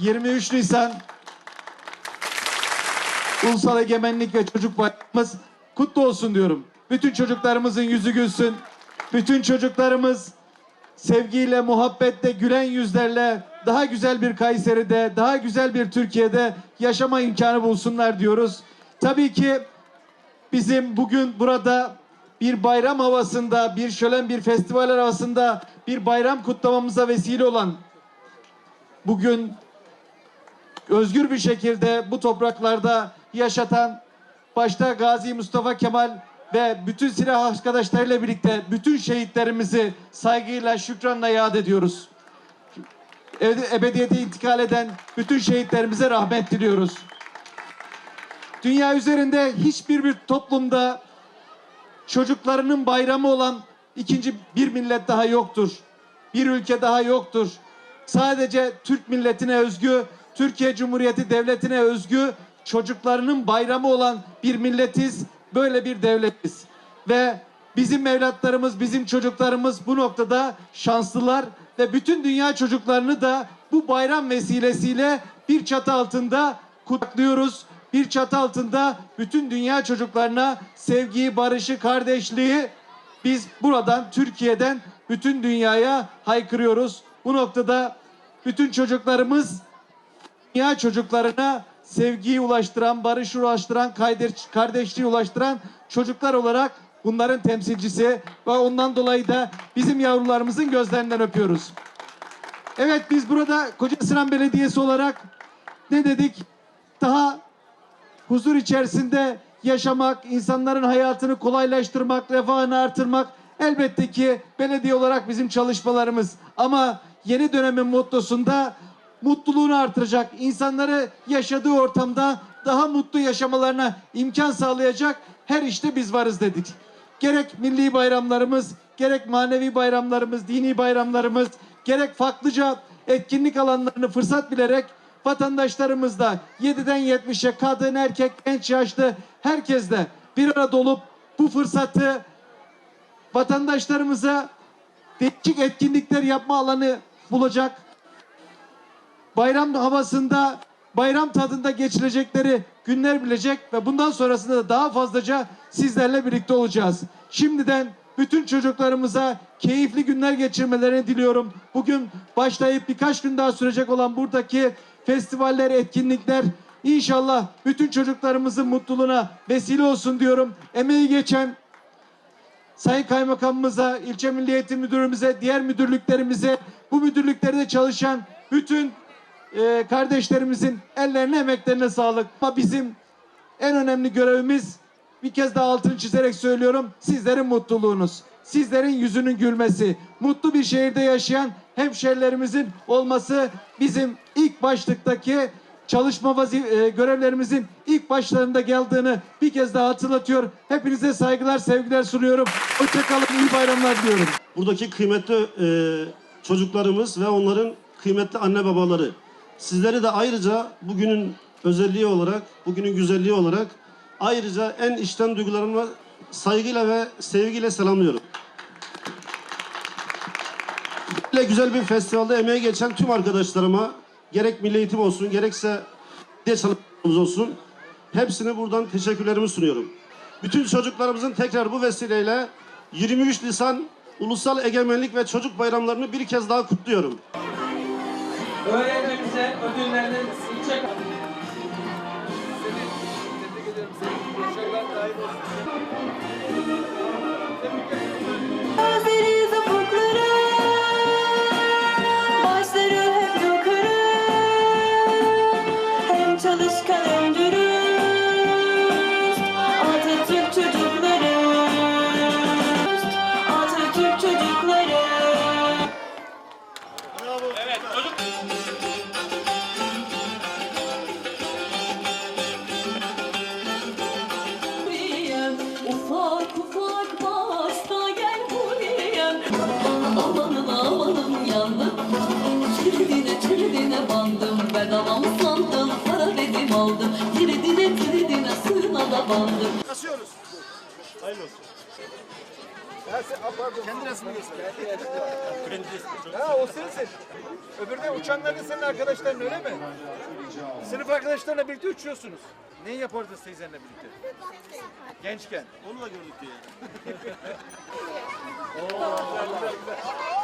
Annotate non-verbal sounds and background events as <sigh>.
23 Nisan Ulusal Egemenlik ve Çocuk Bayramımız kutlu olsun diyorum. Bütün çocuklarımızın yüzü gülsün. Bütün çocuklarımız sevgiyle, muhabbetle, gülen yüzlerle daha güzel bir Kayseri'de, daha güzel bir Türkiye'de yaşama imkanı bulsunlar diyoruz. Tabii ki bizim bugün burada bir bayram havasında, bir şölen bir festival havasında bir bayram kutlamamıza vesile olan bugün özgür bir şekilde bu topraklarda yaşatan başta Gazi Mustafa Kemal ve bütün silah arkadaşlarıyla birlikte bütün şehitlerimizi saygıyla, şükranla yad ediyoruz. Ebe- Ebediyete intikal eden bütün şehitlerimize rahmet diliyoruz. Dünya üzerinde hiçbir bir toplumda çocuklarının bayramı olan ikinci bir millet daha yoktur. Bir ülke daha yoktur. Sadece Türk milletine özgü, Türkiye Cumhuriyeti Devleti'ne özgü çocuklarının bayramı olan bir milletiz, böyle bir devletiz. Ve bizim evlatlarımız, bizim çocuklarımız bu noktada şanslılar ve bütün dünya çocuklarını da bu bayram vesilesiyle bir çatı altında kutluyoruz. Bir çatı altında bütün dünya çocuklarına sevgiyi, barışı, kardeşliği biz buradan Türkiye'den bütün dünyaya haykırıyoruz. Bu noktada bütün çocuklarımız dünya çocuklarına sevgiyi ulaştıran, barışı ulaştıran, kardeş- kardeşliği ulaştıran çocuklar olarak bunların temsilcisi ve ondan dolayı da bizim yavrularımızın gözlerinden öpüyoruz. Evet biz burada Kocasinan Belediyesi olarak ne dedik? Daha huzur içerisinde yaşamak, insanların hayatını kolaylaştırmak, refahını artırmak elbette ki belediye olarak bizim çalışmalarımız. Ama yeni dönemin mottosunda mutluluğunu artıracak, insanları yaşadığı ortamda daha mutlu yaşamalarına imkan sağlayacak her işte biz varız dedik. Gerek milli bayramlarımız, gerek manevi bayramlarımız, dini bayramlarımız, gerek farklıca etkinlik alanlarını fırsat bilerek vatandaşlarımızla 7'den 70'e kadın, erkek, genç, yaşlı herkesle bir arada olup bu fırsatı vatandaşlarımıza değişik etkinlikler yapma alanı bulacak. Bayram havasında, bayram tadında geçirecekleri günler bilecek ve bundan sonrasında da daha fazlaca sizlerle birlikte olacağız. Şimdiden bütün çocuklarımıza keyifli günler geçirmelerini diliyorum. Bugün başlayıp birkaç gün daha sürecek olan buradaki festivaller, etkinlikler inşallah bütün çocuklarımızın mutluluğuna vesile olsun diyorum. Emeği geçen Sayın Kaymakamımıza, ilçe Milli Eğitim Müdürümüze, diğer müdürlüklerimize, bu müdürlüklerde çalışan bütün e, kardeşlerimizin ellerine, emeklerine sağlık. Ama bizim en önemli görevimiz bir kez daha altını çizerek söylüyorum. Sizlerin mutluluğunuz. Sizlerin yüzünün gülmesi. Mutlu bir şehirde yaşayan hemşerilerimizin olması bizim ilk başlıktaki çalışma e, görevlerimizin ilk başlarında geldiğini bir kez daha hatırlatıyor. Hepinize saygılar, sevgiler sunuyorum. Hoşçakalın, iyi bayramlar diliyorum. buradaki kıymetli e, çocuklarımız ve onların kıymetli anne babaları. Sizleri de ayrıca bugünün özelliği olarak, bugünün güzelliği olarak ayrıca en içten duygularımla saygıyla ve sevgiyle selamlıyorum. Böyle güzel bir festivalde emeği geçen tüm arkadaşlarıma gerek milli eğitim olsun gerekse diye çalışmamız olsun hepsine buradan teşekkürlerimi sunuyorum. Bütün çocuklarımızın tekrar bu vesileyle 23 Nisan Ulusal Egemenlik ve Çocuk Bayramlarını bir kez daha kutluyorum. Öğrencimize ödüllerini ilçe Gözleri bandım. Kasıyoruz. Hayırlı olsun. Ha, sen, ah. Kendi resmini göster. Kendi resmi. Ha o sensin. Öbürü de uçanlar da senin arkadaşların öyle mi? Sınıf arkadaşlarına birlikte uçuyorsunuz. Ne yapardınız teyzenle birlikte? Gençken. Onu da gördük diye. <laughs> Oo.